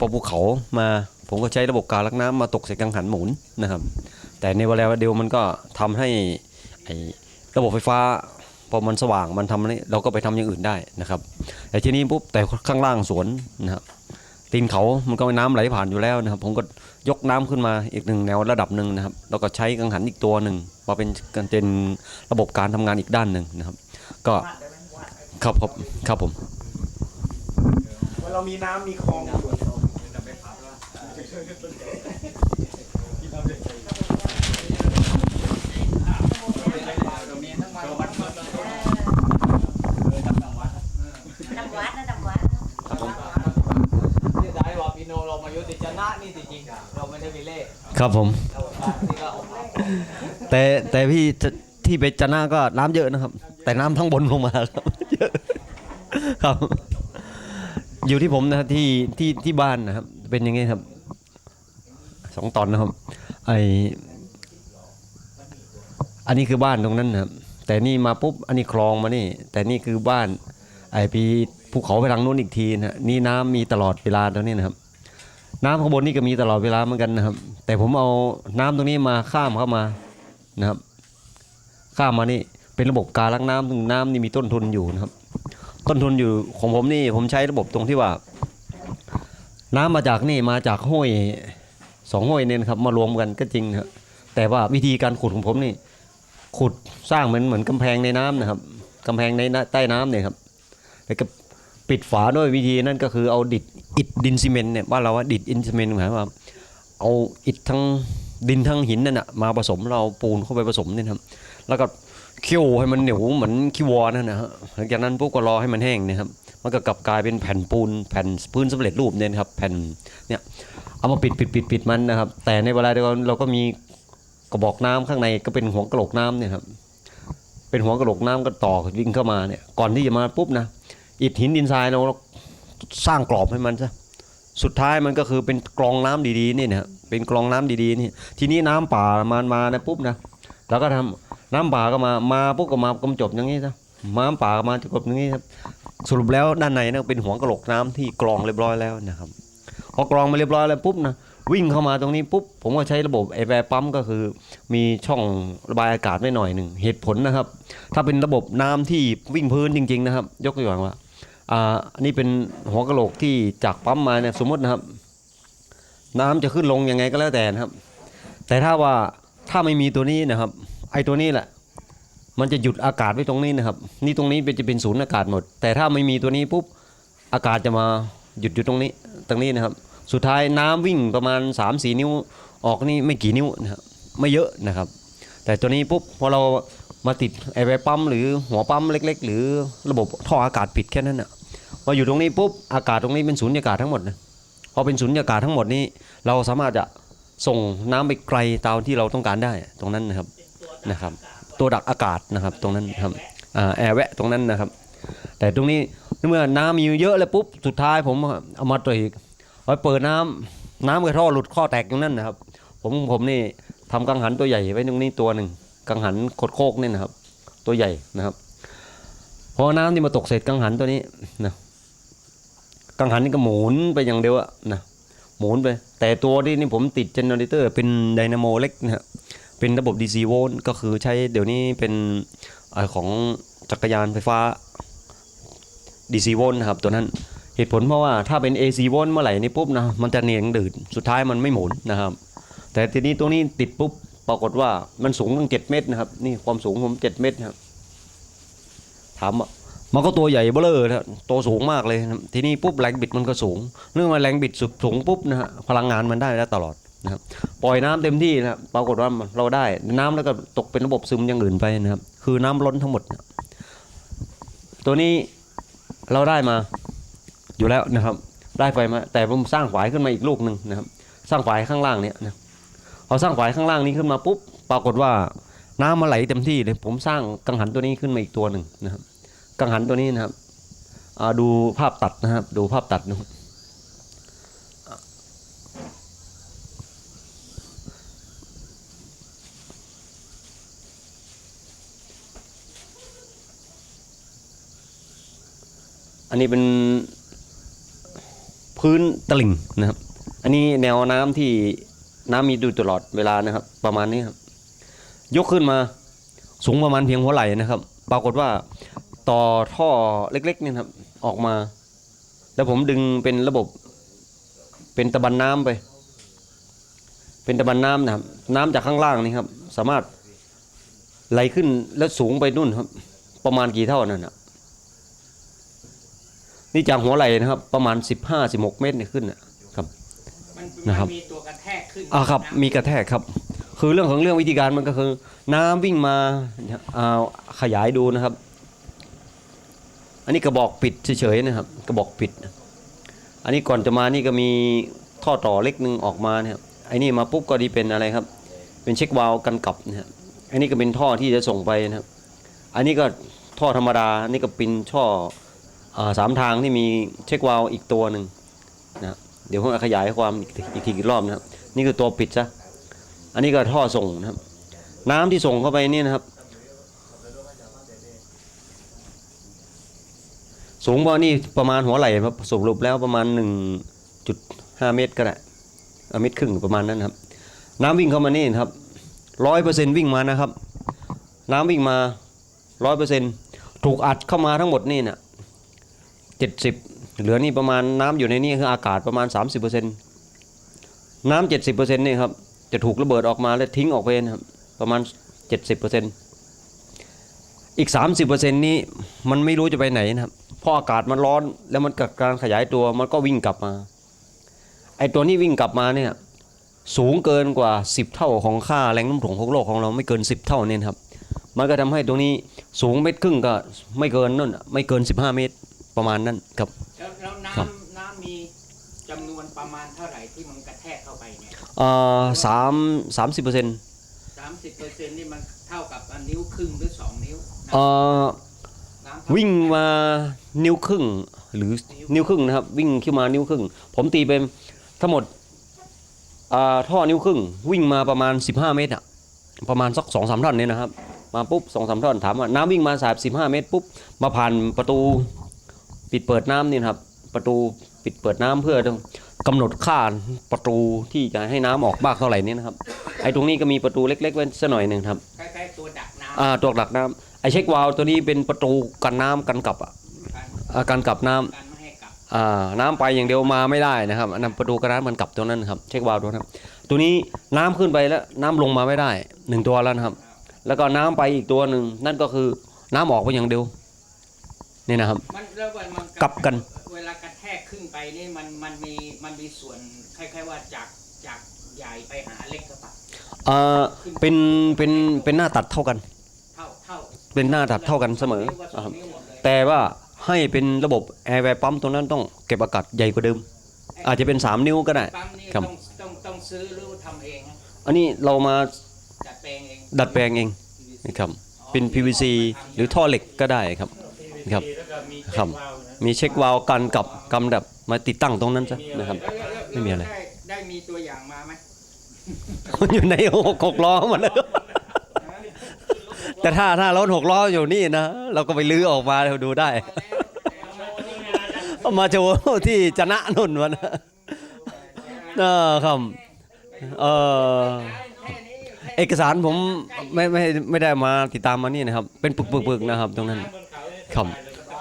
พอภูเขามาผมก็ใช้ระบบการลักน้ำมาตกใส่กังหันหมุนนะครับ แต่ในเวลาเดียวมันก็ทำให้ไอ้ระบบไฟฟ้าพอมันสว่างมันทำให้เราก็ไปทำอย่างอื่นได้นะครับแต่ทีนี้ปุ๊บแต่ข้างล่างสวนนะครับตีนเขามันก็มีน้ำไหลผ่านอยู่แล้วนะครับ ผมก็ยกน้ำขึ้นมาอีกหนึ่งแนวระดับหนึ่งนะครับ แล้วก็ใช้กังหันอีกตัวหนึ่งมาเป็นเป็นระบบการทำงานอีกด้านหนึ่งนะครับ ก็ครับผมครับผมว่าเรามีน้ำมีคลองอยู่ ดำวัดนะดำวัดที่ได้ว่าพี่โนเรามายุติชนะนี่จริงๆเราไม่ได้ไปเล่ครับผมแต่แต่พี่ที่ไปจันนาก็น้ำเยอะนะครับ แต่น้ำทั้งบนลงมาครับเยอะครับ อยู่ที่ผมนะครับที่ที่ที่บ้านนะครับ เป็นย่างงี้ครับ สองตอนนะครับ ไออันนี้คือบ้านตรงนั้นนะครับ แต่นี่มาปุ๊บอันนี้คลองมานี่ แต่นี่คือบ้าน ไอปีภูเขาไปทางนู้นอีกทีนะนี่น้ำมีตลอดเวลาตรงนี้นะครับ น้ำข้างบนนี่ก็มีตลอดเวลาเหมือนกันนะครับ แต่ผมเอาน้ำตรงนี้มาข้ามเข้ามานะครับ ข้ามมานี่เป็นระบบการล้างน้ำถึงน้ำนี่มีต้นทุนอยู่นะครับ ต้นทุนอยู่ของผมนี่ผมใช้ระบบตรงที่ว่า น้ำมาจากนี่มาจากห้วย สองห้วยเนี่ยนะครับมารวมกันก็จริงนะครับแต่ว่าวิธีการขุดของผมนี่ ขุดสร้างเหมือนเหมือนกำแพงในน้ำนะครับกำแพงในใต้น้ำเนี่ยครับแล้วก็ปิดฝาด้วยวิธีนั่นก็คือเอาดิดอิฐดินซีเมนต์เนี่ยบ้านเราว่าดิดอินซีเมนต์หมายว่าเอาอิฐทั้งดินทั้งหินนั่นนะมาผสมเราปูนเข้าไปผสมเนี่ยครับแล้วก็เคี่ยวให้มันเหนียวเหมือนขี้วัวนั่นนะฮะหลังจากนั้นปุ๊บก็รอให้มันแห้งเนะครับมันก็กลับกลายเป็นแผ่นปูนแผ่นพื้นสำเร็จรูปเนี่ยครับแผ่นเนี่ย เอามาปิดปิดปิดปิดมันนะครับ แต่ในเวลาเดียวกันเราก็มีกระบอกน้ำข้างในก็เป็นหัวกระโหลกน้ำเนี่ยครับ เป็นหัวกระโหลกน้ำก็ต่อวิ่งเข้ามาเนี่ย ก่อนที่จะมาปุ๊บนะอิฐหินดินทรายเราสร้างกรอบให้มันซะสุดท้ายมันก็คือเป็นกรองน้ำดีๆนี่นะเป็นกรองน้ำดีๆนี่ทีนี้น้ำป่ามันมานะปุ๊บนะเราก็ทำน้ำป่าก็มามาปุ๊บก็มากำจบอย่างนี้ซะน้ำป่ามาจบอย่างนี้ครับสรุปแล้วด้านในนะเป็นหัวกระโหลกน้ำที่กรองเรียบร้อยแล้วนะครับ อกรองมาเรียบร้อยแล้วปุ๊บนะวิ่งเข้ามาตรงนี้ปุ๊บผมก็ใช้ระบบไอแวร์ปั๊มก็คือ มีช่องระบายอากาศไว้หน่อยหนึ่งเหตุผลนะครับ ถ้าเป็นระบบน้ำที่วิ่งพื้นจริง ๆ นะครับ ยกตัวอย่างว่าอ่าอันนี้เป็นหัวกะโหลกที่จากปั๊มมาเนี่ยสมมตินะครับ น้ำจะขึ้นลงยังไงก็แล้วแต่นะครับ แต่ถ้าว่าถ้าไม่มีตัวนี้นะครับ ไอตัวนี้แหละ มันจะหยุดอากาศไว้ตรงนี้นะครับ นี่ตรงนี้เป็นจะเป็นศูนย์อากาศหมด แต่ถ้าไม่มีตัวนี้ปุ๊บอากาศจะมาหยุดอยู่ตรงนี้ตรงนี้นะครับ สุดท้ายน้ำวิ่งประมาณ 3-4 นิ้วออกนี่ไม่กี่นิ้วนะครับไม่เยอะนะครับ แต่ตัวนี้ปุ๊บพอเรามาติดไอ้ไวปั๊มหรือหัวปั๊มเล็ก ๆ หรือระบบท่ออากาศปิดแค่นั้นน่ะพออยู่ตรงนี้ปุ๊บอากาศตรงนี้เป็นศูนย์อากาศทั้งหมดนะพอเป็นศูนย์อากาศทั้งหมดนี้ เราสามารถจะส่งน้ำไปไกลตามที่เราต้องการได้ตรงนั้นนะครับนะครับ ตัวดักอากาศนะครับตรงนั้นครับแอร์แวะตรงนั้นนะครับ แต่ตรงนี้เมื่อน้ำมีเยอะแล้วปุ๊บสุดท้ายผมเอามาตัวอีก อเปิดน้ำน้ำกระท่อหลุดข้อแตกตรงนั้นนะครับ ผมผมนี่ทำกังหันตัวใหญ่ไว้ตรงนี้ตัวหนึ่งกังหันโคดโคกนี่นะครับ ตัวใหญ่นะครับพอน้ำที่มาตกเสร็จกังหันตัวนี้นะกังหันนี่ก็หมุนไปอย่างเดียวอะนะหมุนไป แต่ตัวที่นี่ผมติดเจเนเรเตอร์เป็นไดนาโมเล็กนะฮะเป็นระบบ DC โวลต์ก็คือใช้เดี๋ยวนี้เป็นเอ่อของจักรยานไฟฟ้า DC โวลต์นะครับตัวนั้น เหตุผลเพราะว่าถ้าเป็น AC โวลต์เมื่อไหร่นี่ปุ๊บนะมันจะเนียงดืดสุดท้ายมันไม่หมุนนะครับ แต่ทีนี้ตัวนี้ติดปุ๊บปรากฏว่ามันสูงตั้ง7เมตรนะครับ นี่ความสูงผม7เมตรนะครับ ถามว่ามันก็ตัวใหญ่เบ้อเลยนะตัวสูงมากเลยนะทีนี้ปุ๊บแรงบิดมันก็สูง เนื่องมาแรงบิดสุดสูงปุ๊บนะฮะพลังงานมันได้แล้วตลอดนะครับปล่อยน้ำเต็มที่นะครับปรากฏว่าเราได้น้ำแล้วก็ตกเป็นระบบซึมอย่างอื่นไปนะครับ คือน้ำล้นทั้งหมดนะตัวนี้เราได้มา อยู่แล้วนะครับ ได้ไฟมาแต่ผมสร้างฝายขึ้นมาอีกลูกหนึ่งนะครับ สร้างฝายข้างล่างเนี่ยนะพอสร้างฝายข้างล่างนี้ขึ้นมาปุ๊บปรากฏว่าน้ำมาไหลเต็มที่เลยผมสร้างกังหันตัวนี้ขึ้นมาอีกตัวหนึ่งนะครับ กังหันตัวนี้นะครับดูภาพตัดนะครับ ดูภาพตัดนะครับอันนี้เป็น พื้นตลิ่งนะครับ อันนี้แนวน้ำที่น้ำมีดูตลอดเวลานะครับ ประมาณนี้ครับ ยกขึ้นมาสูงประมาณเพียงหัวไหล่นะครับ ปรากฏว่าต่อท่อเล็กๆเนี่ยครับ ออกมา แล้วผมดึงเป็นระบบ เป็นตะบันน้ำไป เป็นตะบันน้ำนะครับ น้ำจากข้างล่างนี่ครับ สามารถไหลขึ้นแล้วสูงไปนู่นครับ ประมาณกี่เท่านั่นนะ นี่จากหัวไหล่นะครับ ประมาณ 15-16 เมตรเนี่ยขึ้นนะมันนะครับมันมีตัวกระแทกขึ้นอ่าครับนะมีกระแทกครับ คือเรื่องของเรื่องวิธีการมันก็คือ น้ำวิ่งมาเอาขยายดูนะครับ อันนี้กระบอกปิดเฉยๆนะครับ กระบอกปิด อันนี้ก่อนจะมานี่ก็มีท่อต่อเล็กหนึ่งออกมาเนี่ยครับไอ้นี่มาปุ๊บก็ดีเป็นอะไรครับ เป็นเช็ควาล์วกันกลับนะครับอันนี้ก็เป็นท่อที่จะส่งไปนะครับ อันนี้ก็ท่อธรรมดาอันนี้ก็เป็นช่ออา สามทางที่มีเช็ควาลอีกตัวหนึ่งนะเดี๋ยวผมขยายความอีกทีอีกรอบนะครับนี่คือตัวปิดซะอันนี้ก็ท่อส่งนะครับ น้ำที่ส่งเข้าไปนี่นะครับ สูงว่านี่ประมาณหัวไหล่ครับสรุปแล้วประมาณ 1.5 เมตรก็ได้เมตรครึ่งประมาณนั้นครับ น้ำวิ่งเข้ามานี่นครับร้อยเปอร์เซ็นต์วิ่งมานะครับ น้ำวิ่งมาร้อยเปอร์เซ็นต์ถูกอัดเข้ามาทั้งหมดนี่นะ่ะ จ็ดสิบเหลือนี่ประมาณน้ำอยู่ในนี้คืออากาศประมาณสามสิบเปอร์เซ็นต์น้ำเจ็ดสิบเปอร์เซ็นต์นี่ครับจะถูกระเบิดออกมาและทิ้งออกไปนะครับประมาณเจ็ดสิบเปอร์เซ็นต์อีกสามสิบเปอร์เซ็นต์นี้มันไม่รู้จะไปไหนนะครับเพราะอากาศมันร้อนแล้วมันกิดการขยายตัวมันก็วิ่งกลับมาไอตัวนี้วิ่งกลับมาเนี่ยสูงเกินกว่าสิบเท่าของค่าแรงน้ำถ่วงของโลกของเราไม่เกินสิบเท่าเนี่ยครับมันก็ทำให้ตรงนี้สูงเมตรครึ่งก็ไม่เกินนั่นไม่เกินสิบห้าเมตร ประมาณนั้นครับ แล้วแล้วน้ครับำน้ำมีจำนวนประมาณเท่าไหร่ที่มันกระแทกเข้าไปเนี่ยเอ่อสามสามสิบเปอร์เซ็นต์สามสิบเปอร์เซ็นต์นี่มันเท่ากับอันนิ้วครึ่งหรือสองนิ้วเอ่อน้ำเท่าวิ่งมานิ้วครึ่งหรือนิ้วครึ่งนะครับ วิ่งขึ้นมานิ้วครึ่ง ผมตีเป็นทั้งหมดอ่าท่อนิ้วครึ่ง วิ่งมาประมาณ 15 เมตรอะประมาณสักสองสามท่อนเนี่ยนะครับ มาปุ๊บสองสามท่อนถามว่าน้ำวิ่งมาสามสิบห้าเมตรปุ๊บมาผ่านประตู ปิดเปิดน้ำนี่นะครับ ประตูปิดเปิดน้ำเพื่อต้องกำหนดค่าประตูที่จะให้น้ำออกบ้างเท่าไหร่นี่นะครับ ไอ้ตรงนี้ก็มีประตูเล็กๆไว้สักหน่อยหนึ่งครับคล้ายๆตัวดักน้ำอ่าตัวหลักน้ำไอเช็ควาล์วตัวนี้เป็นประตูกันน้ำกันกลับอะกันอ่ากันกลับน้ำกันไม่ให้กลับอ่าน้ำไปอย่างเดียวมาไม่ได้นะครับอันนั้นประตูกันน้ำมันกลับตัวนั้นครับเช็ควาล์วตัวนั้นตัวนี้น้ำขึ้นไปแล้วน้ำลงมาไม่ได้หนึ่งตัวแล้วนะครับ แล้วก็น้ำไปอีกตัวหนึ่งนั่นก็คือน้ำออกไปอย่างเดียว นี่นะครับ มันแล้วเวลามันกลับกัน เวลากระแทกขึ้นไปนี่มันมันมีมันมีส่วนคล้ายๆว่าจากจากใหญ่ไปหาเล็กก็ปะอ่าเป็นเป็นเป็นหน้าตัดเท่ากัน เท่าเท่าเป็นหน้าตัดเท่ากันเสมอนิ้วว่าสอ่าอครังบนิ้วหมดเลยแต่ว่าให้เป็นระบบแอร์แวร์ปั๊มตรงนั้นต้องเก็บอากาศใหญ่กว่าเดิม อาจจะเป็น 3 นิ้วก็ได้ปั๊มนี่ครับต้องต้องต้องซื้อหรือทำเองฮะอันนี้เรามาจัดแปลงเองดัดแปลงเองนะครับเป็น PVC หรือท่อเหล็กก็ได้ครับ ครับครับ มีเช็ควาล์วกันกับกำดับมาติดตั้งตรงนั้นซะนะครับแล้วแล้วแล้วไม่มีอะไร ด้ได้มีตัวอย่างมาไหมอยู่ในหกหกล้อหมดแล้วแต่ถ้าถ้ารถหกล้ออยู่นี่นะเราก็ไปลื้อออกมาเราดูได้ เอามาโชว์ที่จะนะนุ่นวันเออครับเออเอกสารผมไม่ไม่ไม่ได้มาติดตามมานี่นะครับ เป็นปึกๆๆนะครับ ตรงนั้น ครับ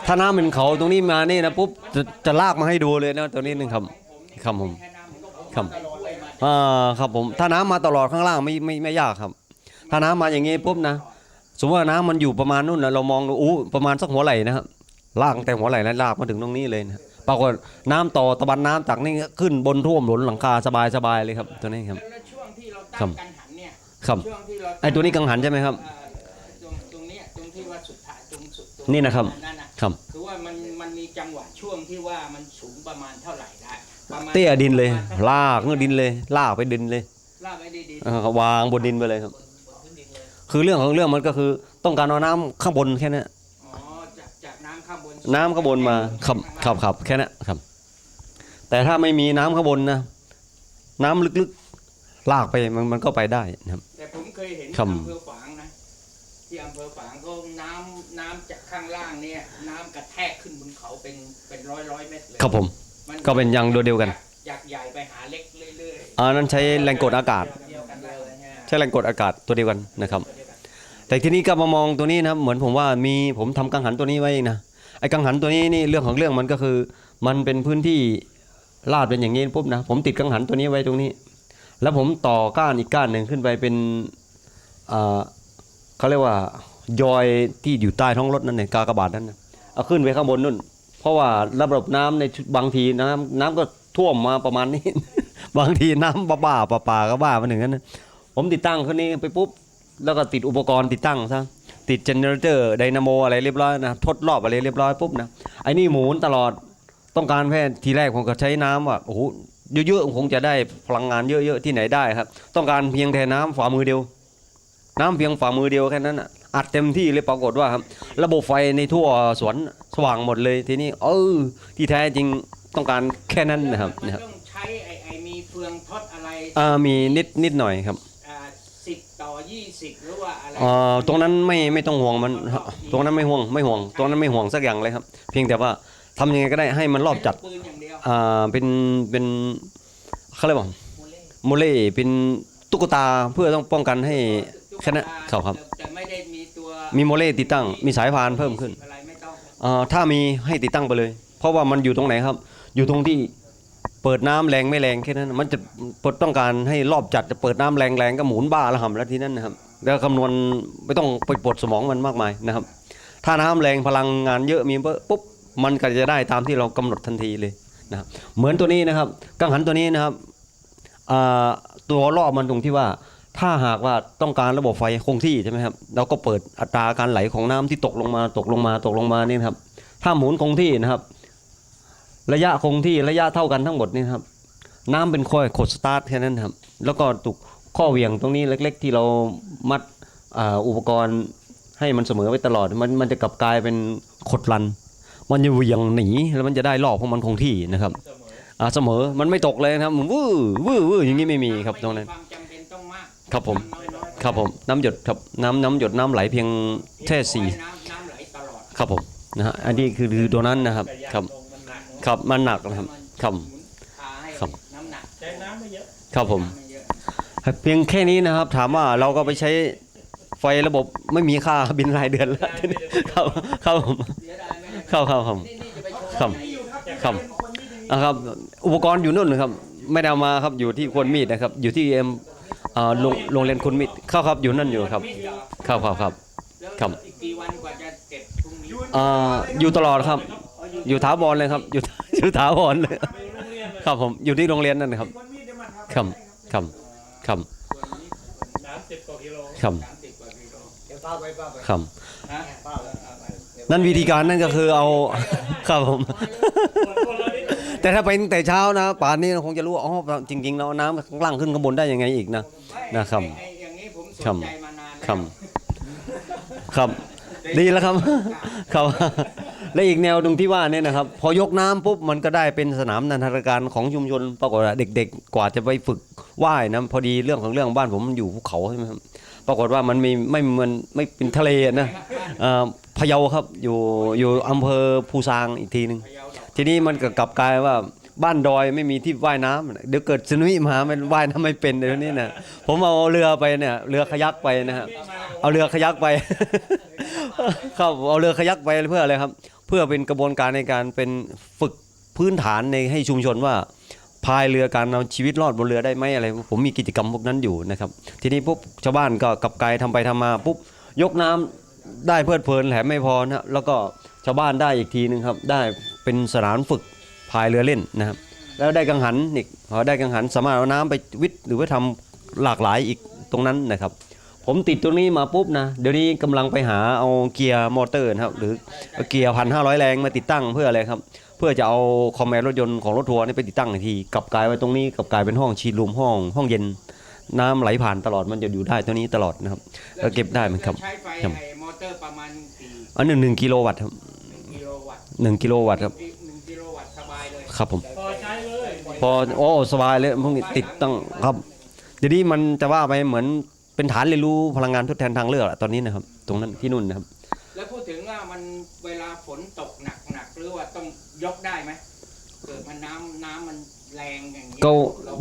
ถ้าน้ำเป็นเขาตรงนี้มานี่นะปุ๊บจะจะลากมาให้ดูเลยนะตรงนี้นึงครับครับผมคำมันก็พอครับตลอดเลยมาอ่าครับผมถ้าน้ำมาตลอดข้างล่างไม่ไม่ไม่ยากครับ ถ้าน้ำมาอย่างงี้ปุ๊บนะสมมติว่าน้ำมันอยู่ประมาณนู่นนะเรามองดูอู้ประมาณสักหัวไหล่นะครับลากตั้งแต่หัวไหล่แล้วลากมาถึงตรงนี้เลยนะปรากฏน้ำต่อตะบันน้ำจากนี่ขึ้นบนท่วมหลนหลังคาสบายสบายเลยครับตัวนี้ครับแล้วช่วงที่เราครัตั้บงกันหันเนี่ยครับช่วงที่เราไอ้ตัวนี้กังหันใช่ไหมครับ นี่นะครับนั่นน่ะครับ คือว่ามันมันมีจังหวะช่วงที่ว่ามันสูงประมาณเท่าไหร่ได้ประมาณเตี้ยดินเลยประมาณลากเงือดินเลย ลากไปดินเลยลากไว้ดีเออวางบนดินไปเลยครับๆบนพื้นดินเลยคือเรื่องของเรื่องมันก็คือต้องการเอาน้ำข้างบนแค่นั้นอ๋อจากจากน้ำข้างบนน้ำข้างบนมาขับขับขับแค่นั้นครับ แต่ถ้าไม่มีน้ำข้างบนนะ น้ำลึกๆ ลากไปมันมันก็ไปได้นะครับ แต่ผมเคยเห็นครับ อำเภอฝางนะที่อำเภอฝาง ก็น้ำน้ำจากข้างล่างเนี่ย น้ำกระแทกขึ้นบนเขาเป็นเป็นร้อยร้อยเมตรเลยครับผมมันก็เป็นอย่างเดียวกันจากใหญ่ไปหาเล็กเรื่อยอันนั้นใช้แรงกดอากาศๆเดียวกันเลยนะฮะใช้แรงกดอากาศตัวเดียวกันนะครับ แต่ทีนี้ก็มามองตัวนี้นะครับเหมือนผมว่ามีผมทำกังหันตัวนี้ไว้เองนะไอ้กังหันตัวนี้นี่เรื่องของเรื่องมันก็คือ มันเป็นพื้นที่ลาดเป็นอย่างนี้ปุ๊บนะผมติดกังหันตัวนี้ไว้ตรงนี้ แล้วผมต่อก้านอีกก้านหนึ่งขึ้นไปเป็นอ่าเขาเรียกว่า ยอยที่อยู่ใต้ท้องรถนั่นเองกากบาทนั่นนะเอาขึ้นไปข้างบนนู่น เพราะว่าระบบน้ำในบางทีน้ำน้ำก็ท่วมมาประมาณนี้ บางทีน้ำบ้าบ้าป่าป่าก็บ้ามาถึงนั้นนะผมติดตั้งขึ้นนี้ไปปุ๊บแล้วก็ติดอุปกรณ์ติดตั้งซะติดเจเนเรเตอร์ไดนาโมอะไรเรียบร้อยนะทดรอบอะไรเรียบร้อยปุ๊บนะไอ้นี่หมุนตลอดต้องการแค่ทีแรกผมก็ใช้น้ำว่าโอ้โหเยอะๆคงจะได้พลังงานเยอะๆที่ไหนได้ครับ ต้องการเพียงแค่น้ำฝ่ามือเดียว น้ำเพียงฝ่ามือเดียวแค่นั้นน่ะ อัดเต็มที่เลยปรากฏว่าครับ ระบบไฟในทั่วสวนสว่างหมดเลยทีนี้เออที่แท้จริงต้องการแค่นั้นนะครับมันนะครับต้องใช้ไอ้ไอ้มีเฟืองทดอะไรอ่ามีนิดนิดหน่อยครับสิบต่อยี่สิบหรือว่าอะไรอ่าตรงนั้นไม่ไม่ต้องห่วงมันตรงนั้นไม่ห่วงไม่ห่วงตรงนั้นไม่ห่วงสักอย่างเลยครับ เพียงแต่ว่าทำยังไงก็ได้ให้มันรอบจัดปืนอย่างเดียวอ่าเป็นเป็นเขาเรียกว่าโมเล่เป็นตุ๊กตาเพื่อต้องป้องกันให้แค่นั้นครับครับแต่ไมีโมเลติดตั้ง มีสายพานเพิ่มขึ้นถ้ามีให้ติดตั้งไปเลย เพราะว่ามันอยู่ตรงไหนครับ อยู่ตรงที่เปิดน้ำแรงไม่แรงแค่นั้น มันจะเปิดต้องการให้รอบจัดจะเปิดน้ำแรงแรงก็หมุนบ้าละห่ำแล้วที่นั้นนะครับแล้วคำนวณไม่ต้องไปปวดสมองมันมากมายนะครับ ถ้าน้ำแรงพลังงานเยอะมีปุ๊บมันก็จะได้ตามที่เรากำหนดทันทีเลยนะครับเหมือนตัวนี้นะครับกังหันตัวนี้นะครับตัวรอบมันตรงที่ว่า ถ้าหากว่าต้องการระบบไฟคงที่ใช่ไหมครับเราก็เปิดอัตราการไหลของน้ำที่ตกลงมาตกลงมาตกลงมานี่นครับ ถ้าหมุนคงที่นะครับ ระยะคงที่ระยะเท่ากันทั้งหมดนี่นครับ น้ำเป็นค่อยกดสตาร์ทแค่นั้นครับ แล้วก็ตุกข้อเหวี่ยงตรงนี้เล็ก ๆ ที่เรามัดอ,อุปกรณ์ให้มันเสมอไว้ตลอด มันมันจะกลับกลายเป็นขดลัน มันจะเหวี่ยงหนีแล้วมันจะได้รอบของมันคงที่นะครับอ่าเสมอมันไม่ตกเลยครับวื้อวื้อวื้ออย่างนี้ไม่มีครับตรงนั้น ครับผม ครับผม น้ำหยดครับ น้ำน้ำหยดน้ำไหลเพียงแค่สี่ครับผม นะฮะ อันนี้คือคือตัวนั้นนะครับ ครับ ครับ มันหนักนะครับ ครับ ครับน้ำหนักใช้น้ำไม่เยอะครับผม เพียงแค่นี้นะครับ ถามว่าเราก็ไปใช้ไฟระบบไม่มีค่าบินรายเดือนแล้วครับครับผมเสียดาครับครับครับครับอยู่ครับอะครับ อุปกรณ์อยู่นู่นครับ ไม่ได้เอามาครับอยู่ที่ควรมีดนะครับ อยู่ที่เอ็ม อ่าโรงโรงเรียนคุณมิตรเข้าครับอยู่นั่นอยู่ครับเหรอครับครับครับ แล้วครับ อีกกี่วันกว่าจะเก็บพรุ่งนี้อ่าอยู่ตลอดครับ อยู่ถาวรเลยครับ อยู่อยู่ถาวรเลยไปโรงเรียนเลยครับผมอยู่ที่โรงเรียนนั่นนะครับครับครับครับครับครับนั่นวิธีการนั่นก็คือเอาครับผม แต่ถ้าไปตั้งแต่เช้านะ ป่านนี้คงจะรู้ว่าอ๋อจริง ๆ แล้วน้ำข้างล่างขึ้นข้างบนได้ยังไงอีกนะ นะครับไอ้ไอ้อย่างนี้ผมสครับนใจมานานแล้วครับครับดีแล้วครับครับและอีกแนวตรงที่ว่าเนี่ยนะครับ พอยกน้ำปุ๊บมันก็ได้เป็นสนามนันทนาการของชุมชนปรากฏว่าเด็ก ๆ กว่าจะไปฝึกว่ายนะพอดีเรื่องของเรื่องบ้านผมมันอยู่ภูเขาใช่ไหมครับปรากฏว่ามันมีไม่เหมันไม่เป็นทะเลนะเอ่อพะเยาครับอยู่อยู่อำเภอภูซางอีกทีหนึ่งพะเยาดอกทีนี้มันก็กลับกลายว่า บ้านดอยไม่มีที่ว่ายน้ำเดี๋ยวเกิดสึนามิมามันว่ายน้ำไม่เป็นเดี๋ยวนี้นะผมเอาเรือไปเนี่ยเรือขยักไปนะฮะเอาเรือขยักไปครับเอาเรือขยักไปเพื่ออะไรครับ เพื่อเป็นกระบวนการในการเป็นฝึกพื้นฐานในให้ชุมชนว่าพายเรือการเอาชีวิตรอดบนเรือได้ไหมอะไร ผมมีกิจกรรมพวกนั้นอยู่นะครับ ทีนี้ปุ๊บชาวบ้านก็กลับกลายทำไปทำมาปุ๊บยกน้ำได้เพลิดเพลินแถมไม่พอนะแล้วก็ชาวบ้านได้อีกทีนึงครับ ได้เป็นสนามฝึก พายเรือเล่นนะครับ แล้วได้กังหันอีกพอได้กังหันสามารถเอาน้ำไปวิทย์หรือว่าทำหลากหลายอีกตรงนั้นนะครับ ผมติดตรงนี้มาปุ๊บนะเดี๋ยวนี้กำลังไปหาเอาเกียร์มอเตอร์นะครับหรือเกียร์พันห้าร้อยแรงมาติดตั้งเพื่ออะไรครับเพื่อจะเอาคอมแมนรถยนต์ของรถทัวร์นี่ไปติดตั้งอีกทีกลับกลายไว้ตรงนี้กลับกลายเป็นห้องชีดรูมห้องห้องเย็นน้ำไหลผ่านตลอดมันจะอยู่ได้ตัวนี้ตลอดนะครับแล้วเก็บได้ไหมครับใช้ไฟครับไอ้มอเตอร์ประมาณกี่อันหนึ่งหนึ่งกิโลวัตต์ครับกิโลวัตต์หนึ่งกิโลวัตต์ครับ ครับผม พอใช้เลยพอโอ้สบายเลยพวกนี้ติดตั้งครับเดี๋ยวนี้มันจะว่าไปเหมือนเป็นฐานเรียนรู้พลังงานทดแทนทางเลือกอะตอนนี้นะครับ ตรงนั้นที่นู่นนะครับ แล้วพูดถึงว่ามันเวลาฝนตกหนักหนักๆหรือว่าต้องยกได้ไหมเกิดมันน้ำก็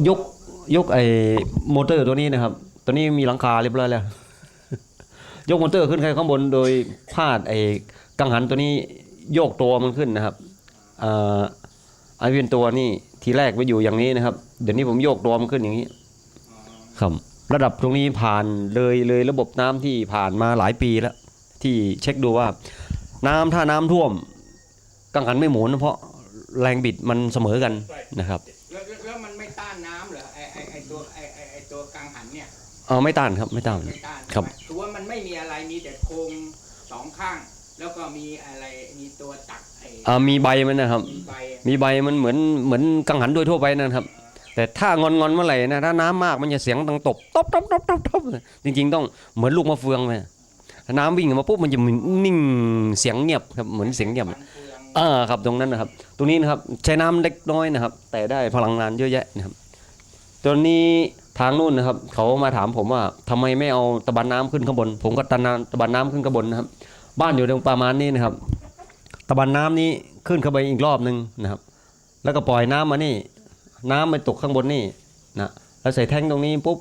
ยกยกไอ้มอเตอร์ตัวนี้นะครับ ตัวนี้มีหลังคาเรียบร้อยแล้ว ยกมอเตอร์ขึ้นข้างบนโดยพาดไอ้กังหันตัวนี้โยกตัวมันขึ้นนะครับเอ่อ ไอเวียนตัวนี่ทีแรกไปอยู่อย่างนี้นะครับ เดี๋ยวนี้ผมโยกตัวมันขึ้นอย่างนี้ครับระดับตรงนี้ผ่านเลยเลยระบบน้ำที่ผ่านมาหลายปีแล้ว ที่เช็คดูว่า น้ำถ้าน้ำท่วม กังหันไม่หมุนเพราะแรงบิดมันเสมอกันนะครับแล้วแล้วแล้วมันไม่ต้านน้ำเหรอไอไอไอตัวไอไอไอตัวกังหันเนี่ยเออไม่ต้านครับไม่ต้านไม่ต้านครับใช่ไหมคือว่ามันไม่มีอะไรมีแต่โครงสองข้าง แล้วก็มีอะไรมีตัวตักไออ่ามีใบมันนะครับ มีใบมีใบมันเหมือนเหมือนกังหันโดยทั่วไปนะครับ แต่ถ้างอนงอนๆเมื่อไหร่นะถ้าน้ำมากมันจะเสียงดังตบตบตบตบตบตบจริง ๆ ต้องเหมือนลูกมะเฟืองไปถ้าน้ำวิ่งออกมาปุ๊บมันจะนิ่งเสียงเงียบครับเหมือนเสียงเงียบฟันเฟืองอ่าครับตรงนั้นนะครับ ตรงนี้นะครับใช้น้ำเล็กน้อยนะครับ แต่ได้พลังงานเยอะแยะนะครับตัวนี้ทางนู่นนะครับ เขามาถามผมว่าทำไมไม่เอาตะบันน้ำขึ้นข้างบน ผมก็ตะนตะบันน้ำขึ้นข้างบนนะครับ บ้านอยู่ตรงประมาณนี้นะครับ ตะบันน้ำนี้ขึ้นเข้าไปอีกรอบหนึ่งนะครับ แล้วก็ปล่อยน้ำมานี่ น้ำไปตกข้างบนนี่นะแล้วใส่แท้งตรงนี้ปุ๊บ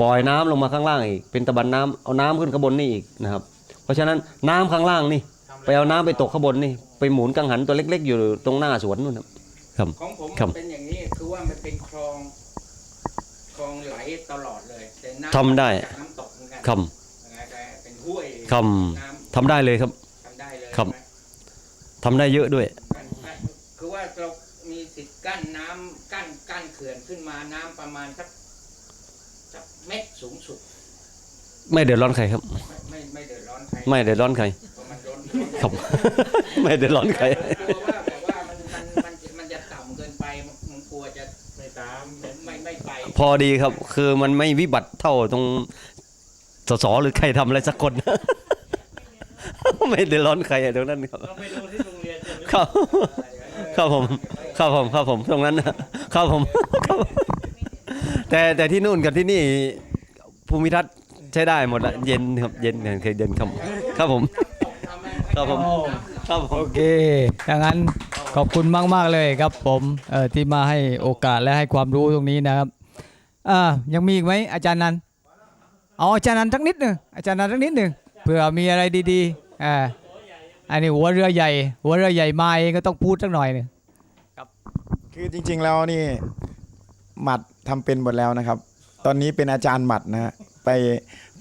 ปล่อยน้ำลงมาข้างล่างอีก เป็นตะบันน้ำเอาน้ำขึ้นข้างบนนี่อีกนะครับ เพราะฉะนั้นน้ำข้างล่างนี่ไปเอาน้ำไปตกข้างบนนี่ไปหมุนกังหันตัวเล็ก ๆ อยู่ตรงหน้าสวนนู่นครับของผมครับมันเป็นอย่างนี้คือว่ามันเป็นคลองคลองไหลตลอดเลยแต่น้ำทำได้จากน้ำตกเหมือนกันคเป็นห้วยคน้ำ ทำได้เลยครับำทำได้เลยครับ ใช่ไหมทำได้เยอะด้วย กั้นกั้นคือว่าเรามีสิทธิ์กั้นน้ำกั้นกั้นเขื่อนขึ้นมาน้ำประมาณสักสักเม็ดสูงสุด ไม่เดือดร้อนใครครับ ไม่ไม่ไม่เดือดร้อนใครไม่เดือดร้อนใครเพราะมันร้อนครับ ไม่เดือดร้อนใคร กลัวว่าแบบว่ามันมันมันจะมันจะต่ำเกินไปมันกลัวจะไม่ตามไม่ไม่ไปพอดีครับ คือมันไม่วิบัติเท่าตรงสสหรือใครทำอะไรสักคน ไม่เดือดร้อนใครอะตรงนั้นครับต้องไปดูที่โรงเรียนใช่ไหมครับครับผมครับผมครับผมตรงนั้นนะครับผมครับผมแต่แต่ที่นู่นกับที่นี่ภูมิทัศน์ใช้ได้หมดละเย็นครับเย็นเคยเย็นครับครับผมครับผมครับผม โอเคดังนั้นขอบคุณมาก ๆ เลยครับผมเอ่อที่มาให้โอกาสและให้ความรู้ตรงนี้นะครับอ่ายังมีอีกไหมอาจารย์นันเอาอาจารย์นันสักนิดหนึ่งอาจารย์นันสักนิดหนึ่งเผื่อมีอะไรดี ๆ อ่าอันนี้หัวเรือใหญ่ หัวเรือใหญ่มาเองก็ต้องพูดสักหน่อยหนึงคือจริงๆแล้วนี่หมัดทำเป็นหมดแล้วนะครับ ตอนนี้เป็นอาจารย์หมัดนะฮะไป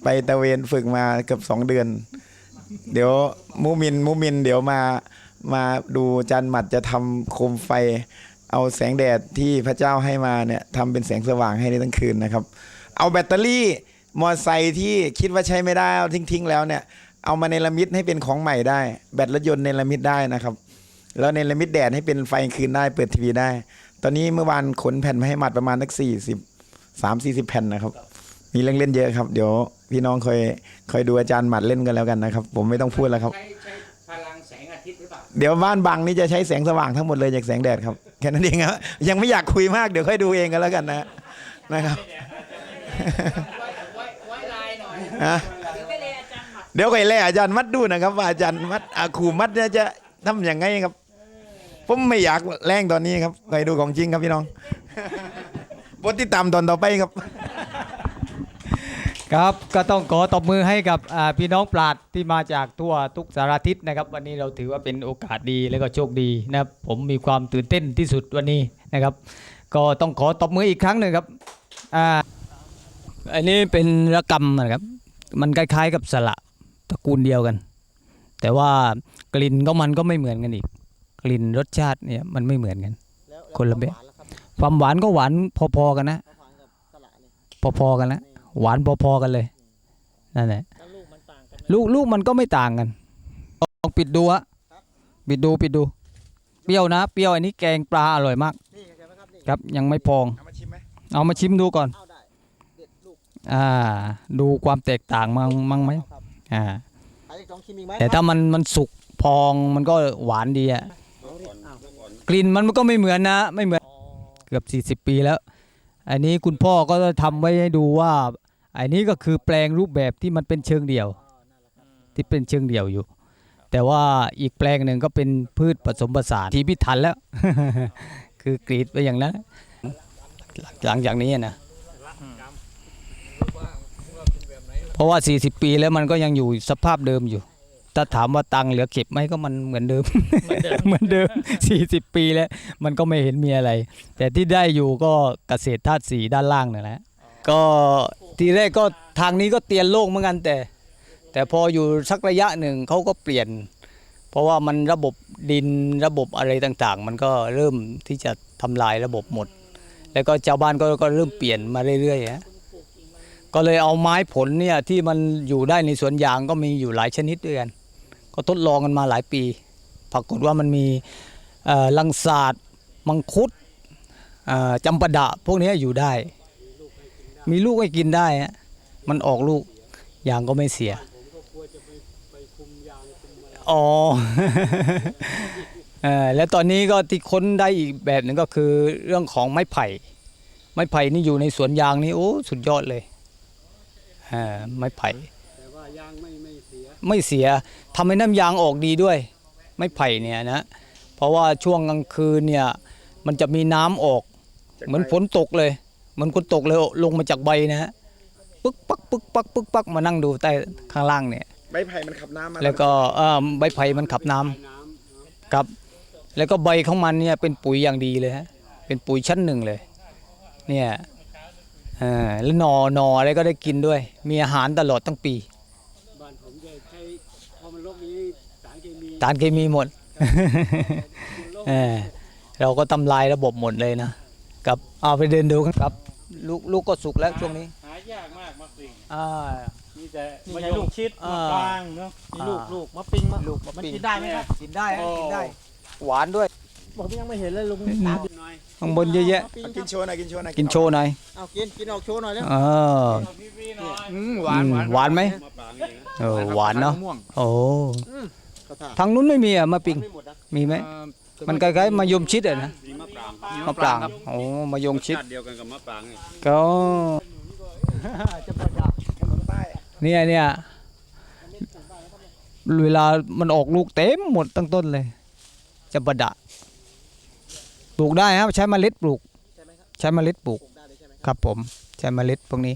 ไปตะเวนฝึกมาเกือบสองเดือน เดี๋ยวมูมินมูมินเดี๋ยวมามาดูอาจารย์หมัดจะทำโคมไฟ เอาแสงแดดที่พระเจ้าให้มาเนี่ยทำเป็นแสงสว่างให้ได้ทั้งคืนนะครับ เอาแบตเตอรี่มอไซค์ที่คิดว่าใช้ไม่ได้เอาทิ้งๆแล้วเนี่ย เอามาเนรมิตให้เป็นของใหม่ได้ แบตรถยนต์เนรมิตได้นะครับ แล้วเนรมิตแดดให้เป็นไฟคืนได้เปิดทีวีได้ ตอนนี้เมื่อวานขนแผ่นมาให้หมัดประมาณนักสี่สิบสามสี่สิบแผ่นนะครับ มีเรื่องเล่นเยอะครับ เดี๋ยวพี่น้องคอยคอยดูอาจารย์หมัดเล่นกันแล้วกันนะครับ ผมไม่ต้องพูดแล้วครับ ใช้ใช้พลังแสงอาทิตย์หรือเปล่าเดี๋ยวบ้านบางนี่จะใช้แสงสว่างทั้งหมดเลยจากแสงแดดครับแค่นั้นเองครับยังไม่อยากคุยมากเดี๋ยวค่อยดูเองกันแล้วกันนะนะครับ ไว้ไว้ไว้ลายหน่อย ฮะ ดเดี๋ยวค่อยแล่อาจารย์มัดดูนะครับว่าอาจารย์มัดอาครูมัดเนี่ยจะทำอย่างไงครับ ผมไม่อยากแรงตอนนี้ครับคอยดูของจริงครับพี่น้องบทติดตามตอนต่อไปครับ ครับก็ต้องขอตบมือให้กับอ่าพี่น้องปราดที่มาจากทั่วทุกสารทิศนะครับ วันนี้เราถือว่าเป็นโอกาสดีและก็โชคดีนะครับผมมีความตื่นเต้นที่สุดวันนี้นะครับ ก็ต้องขอตบมืออีกครั้งหนึ่งครับอ่าอันนี้เป็นระกำนะครับ มันคล้ายๆกับสละ ตระกูลเดียวกัน แต่ว่ากลิ่นก็มันก็ไม่เหมือนกันอีก กลิ่นรสชาติเนี่ยมันไม่เหมือนกัน คนละแบบความหวานก็หวานพอๆกันนะ พอๆกันนะหวานพอๆกันเลยนั่นแหละลูกลูกมันก็ไม่ต่างกันลองปิดดูฮะปิดดูปิดดู เปรี้ยวนะ เปรี้ยวอันนี้แกงปลาอร่อยมาก ครับยังไม่พอง เอามาชิมไหมเอามาชิมดูก่อนเอาได้เด็ดลูกอ่า ดูความแตกต่างมั้งมั้งไหม ครับอ่าใครลองชิมอีกไหมแต่ถ้ามันมันสุกพองมันก็หวานดีอะเอาดิอ้าวกลิ่นมันก็ไม่เหมือนนะ ไม่เหมือนเกือบ 40 ปีแล้ว อันนี้คุณพ่อก็ทำไว้ให้ดูว่าอันนี้ก็คือแปลงรูปแบบที่มันเป็นเชิงเดี่ยว ที่เป็นเชิงเดี่ยวอยู่ แต่ว่าอีกแปลงหนึ่งก็เป็นพืชผสมผสานที่พิถันแล้ว คือกรีดไปอย่างนั้นโอเคหลังจากนี้นะเพ ราะว่า 40 ปีแล้วมันก็ยังอยู่สภาพเดิมอยู่ ถ้าถามว่าตังค์เหลือเก็บไหมก็มันเหมือนเดิม เหมือนเดิม 40 ปีแล้ว มันก็ไม่เห็นมีอะไร แต่ที่ได้อยู่ก็เกษตรธาตุสีด้านล่างนั่นแหละก็ทีแรกก็ทางนี้ก็เตียนโล่งเหมือนกันแต่ แต่พออยู่สักระยะหนึ่งเขาก็เปลี่ยน เพราะว่ามันระบบดินระบบอะไรต่างๆ มันก็เริ่มที่จะทำลายระบบหมด แล้วก็ชาวบ้านก็ก็เริ่มเปลี่ยนมาเรื่อยๆฮะ ก็เลยเอาไม้ผลเนี่ยที่มันอยู่ได้ในสวนยางก็มีอยู่หลายชนิดด้วยกัน ก็ทดลองกันมาหลายปี ปรากฏว่ามันมีลังศาสตร์มังคุดจำปาดะพวกนี้อยู่ได้ มีลูกให้กินได้ มันออกลูกยางก็ไม่เสียอ๋อแล้วตอนนี้ก็ที่ค้นได้อีกแบบหนึ่งก็คือเรื่องของไม้ไผ่ ไม้ไผ่นี่อยู่ในสวนยางนี่โอ้สุดยอดเลย ไม้ไผ่แต่ว่ายางไม่ไม่เสียไม่เสียทำให้น้ำยางออกดีด้วย ไม้ไผ่เนี่ยนะเพราะว่าช่วงกลางคืนเนี่ยมันจะมีน้ำออก เหมือนฝนตกเลยเหมือนฝนตกเลยลงมาจากใบนะฮะปึ๊กปักปึ๊กปักปึ๊กปักมานั่งดูใต้ข้างล่างเนี่ยใบไผ่มันขับน้ำมาแล้วก็เอ่อใบไผ่มันขับน้ำครับ แล้วก็ใบของมันเนี่ยเป็นปุ๋ยอย่างดีเลยฮะเป็นปุ๋ยชั้นหนึ่งเลย เนี่ยเอ่า แล้วหนอหนออะไรก็ได้กินด้วย มีอาหารตลอดทั้งปี บ้านผมจะใช้พอมันโรคนี้สารเคมีสารเคมีหมดเออเราก็ทำลายระบบหมดเลยนะ กับเอาไปเดินดูกันครับ ลูกลูกก็สุกแล้วช่วงนี้ หายากมากมะปิงอ่า มีแต่นี่มะไงยลูงกชิดอ่ามมะปรางเนาะนี่ลูกลูกมะปิงมะลูกมะมันปิงกินได้ไหมครับ กินได้ฮะโอ้กินได้ หวานด้วย ผมยังไม่เห็นเลยลุงตามหน่อย ข้างบนเยอะแยะมปิงกินโชว์หน่อยกินโชว์หน่อยกินโชว์หน่อยเอากินกินออกโชว์หน่อยแล้วเออเอาพี่พี่หน่อยอืมหวานหวานไหมมะปรางเองนะเออหวานเนาะม่วงโอ้เขาท่าทางนู้นไม่มีอะมะปิงไม่หมดนะมีไหมมันคล้ายๆมะยมชิดอะนะมีมะปรางมะปรางโอ้มะยงชิดชาติเดียวกันกับมะปรางนี่ก็เนี่ยเนี่ยเวลามันออกลูกเต็มหมดตั้งต้นเลย จะประดะ ปลูกได้ครับใช้เมล็ดปลูก ใช้เมล็ดปลูกปลูกได้เลยใช่ไหมครับผม ใช้เมล็ดพวกนี้